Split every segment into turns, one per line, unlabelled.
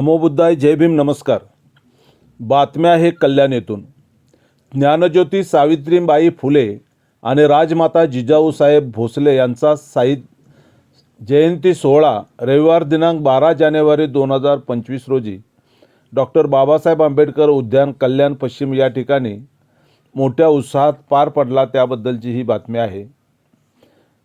नमोबुद्धाय जय भीम नमस्कार. बातम्या हे कल्याण येथून ज्ञानज्योती सावित्रीबाई फुले आणि राजमाता जिजाऊसाहेब भोसले यांचा साहित्य जयंती सोहळा रविवार दिनांक बारा जानेवारी दोन हजार पंचवीस रोजी. डॉक्टर बाबासाहेब आंबेडकर उद्यान कल्याण पश्चिम या ठिकाणी मोठ्या उत्साहात पार पडला त्याबद्दलची ही बातमी आहे.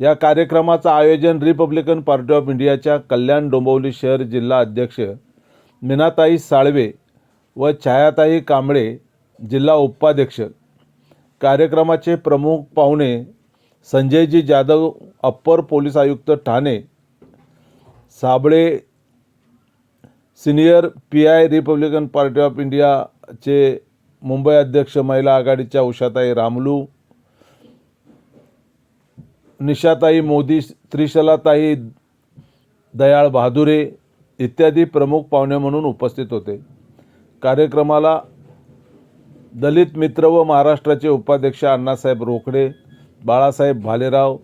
या कार्यक्रमाचं आयोजन रिपब्लिकन पार्टी ऑफ इंडियाच्या कल्याण डोंबिवली शहर जिल्हा अध्यक्ष मीनाताई साळवे व छायाताई कांबळे जिल्हा उपाध्यक्ष. कार्यक्रमाचे प्रमुख पाहुणे संजयजी जाधव अप्पर पोलीस आयुक्त Thane. Sable senior P I Republican party of इंडियाचे मुंबई अध्यक्ष महिला आघाडीच्या उषाताई रामलू. निशाताई मोदी त्रिशलाताई दयाळ बहादुरे. इत्यादी प्रमुख पाहुणे म्हणून उपस्थित होते. कार्यक्रमाला दलित मित्र व महाराष्ट्राचे उपाध्यक्ष अण्णासाहेब रोकडे बाळासाहेब भालेराव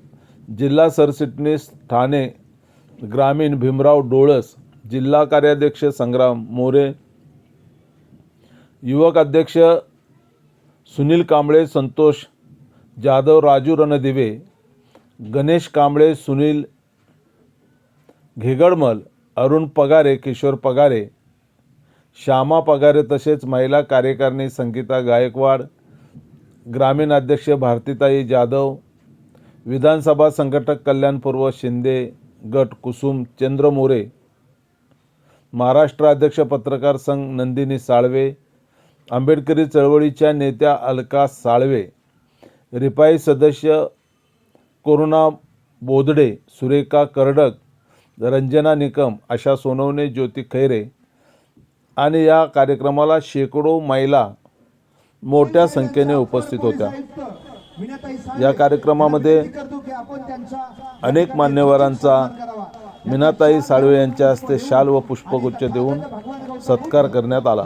जिल्हा सरचिटणीस ठाणे ग्रामीण भीमराव डोळस जिल्हा कार्याध्यक्ष संग्राम मोरे युवक अध्यक्ष सुनील कांबळे संतोष जाधव राजू रणदिवे गणेश कांबळे सुनील घेगडमल अरुण पगारे किशोर पगारे श्यामा पगारे तसेच महिला कार्यकारिणी संगीता गायकवाड ग्रामीण अध्यक्ष भारतीताई जाधव विधानसभा संघटक कल्याणपूर्व शिंदे गट कुसुम चंद्र मोरे महाराष्ट्र अध्यक्ष पत्रकार संघ नंदिनी साळवे आंबेडकरी चळवळीच्या नेत्या अलका साळवे रिपाई सदस्य करुणा बोधडे सुरेखा करडक रंजना निकम आशा सोनवणे ज्योती खैरे आणि या कार्यक्रमाला शेकडो महिला मोठ्या संख्येने उपस्थित होत्या. या कार्यक्रमामध्ये अनेक मान्यवरांचा मीनाताई साळवे यांच्या हस्ते शाल व पुष्पगुच्छ देऊन सत्कार करण्यात आला.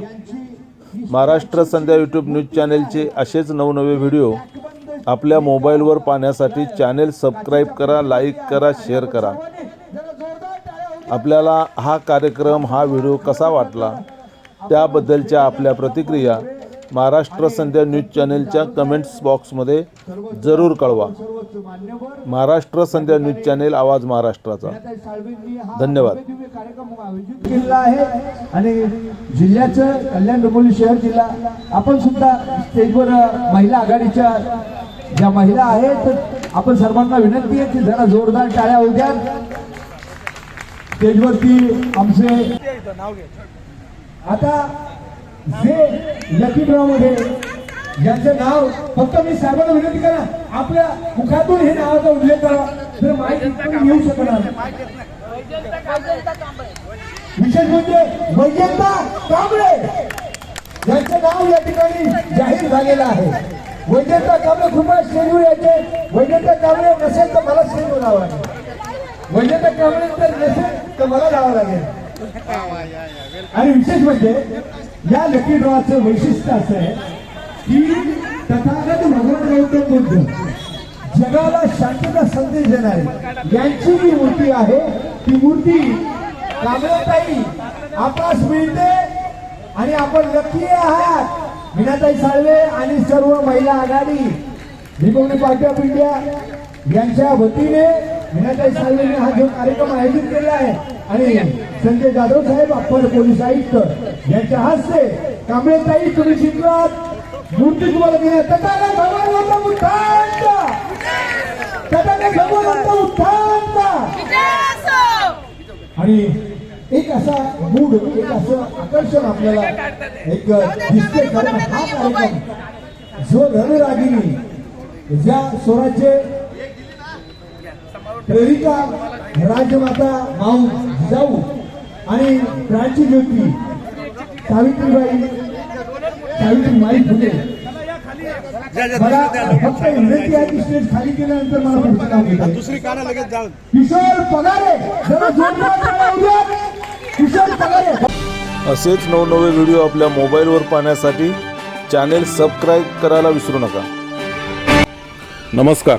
महाराष्ट्र संध्या यूट्यूब न्यूज चॅनेलचे असेच नवनवे व्हिडिओ आपल्या मोबाईलवर पाहण्यासाठी चॅनेल सबस्क्राईब करा लाईक करा शेअर करा. आपल्याला हा कार्यक्रम हा व्हिडिओ कसा वाटला? त्याबद्दलच्या आपल्या प्रतिक्रिया महाराष्ट्र संध्या न्यूज चॅनेलच्या कमेंट्स बॉक्समध्ये जरूर कळवा. महाराष्ट्र संध्या न्यूज चॅनेल आवाज महाराष्ट्राचा. धन्यवाद.
किल्ला आहे आणि जिल्ह्याचं कल्याण डोंबिवली शहर जिल्हा. आपण सुद्धा स्टेजवर महिला आघाडीच्या ज्या महिला आहेत आपण सर्वांना विनंती आहे की जरा जोरदार टाळ्या होऊ द्या स्टेजवरती आमचे आता जे लकी यांचं नाव फक्त मी साहेबांना विनंती करा. आपल्या मुखातून हे नावाचा उल्लेख करा. जर माहिती येऊ शकणार. विशेष म्हणजे वैजंता कांबळे. यांचं नाव या ठिकाणी जाहीर झालेलं आहे. वैजंता कांबळे कृपया स्टेजवर यायचे वैजंता कांबळे नसेल तर मला स्टेजवर लावा लागेल म्हणजे तर जर नसेल तर मला जावं लागेल. आणि विशेष म्हणजे या लकी ड्रॉचं वैशिष्ट्य असं आहे की तथागत भगवान गौतम बुद्ध जगाला शांतता संदेश देणारे यांची जी मूर्ती आहे ती मूर्ती कांबळेताई आपास मिळते आणि आपण लकी आहात. मीनाताई साळवे आणि सर्व महिला आघाडी रिपब्लिक पार्टी ऑफ इंडिया यांच्या वतीने मीनाताई साळवेने हा जो कार्यक्रम आयोजित केला आहे आणि संजय जाधव साहेब अप्पर पोलीस आयुक्त यांच्या हस्ते कांबळेताई तुम्ही शिकलात मूर्ती तुम्हाला दिली तथागत भगवान गौतम बुद्धांचा भगवान गौतम आणि एक असा मूड एक असं आकर्षण आपल्याला एक दिसते कारण हा कार्यक्रम. जो रणरागिनी ज्या स्वराज्य प्रेरिका राजमाता माऊ जिजाऊ आणि क्रांती ज्योती सावित्रीबाई सावित्रीबाई फुले. मला फक्त विनंती आहे की स्टेज खाली केल्यानंतर मला पुढचं घेता.
दुसरी काना लगेच जाऊ
किशोर पगारे जरा जोरदार टाळ्या होऊ द्या. किशोर पगारे.
असेच नवनवे व्हिडिओ आपल्या मोबाईलवर पाहण्यासाठी चॅनेल सबस्क्राईब करायला विसरू नका. नमस्कार.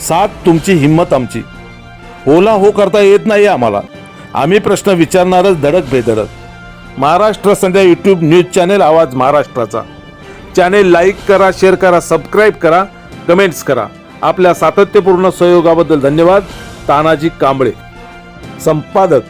साथ तुमची हिंमत आमची. होला हो करता येत नाही आम्हाला. आम्ही प्रश्न विचारणारच धडक बेधडक. Maharashtra Sandhya YouTube news channel आवाज महाराष्ट्राचा. चॅनेल लाईक करा शेअर करा सबस्क्राईब करा कमेंट्स करा. आपल्या सातत्यपूर्ण सहयोगाबद्दल धन्यवाद. तानाजी कांबळे. संपादक.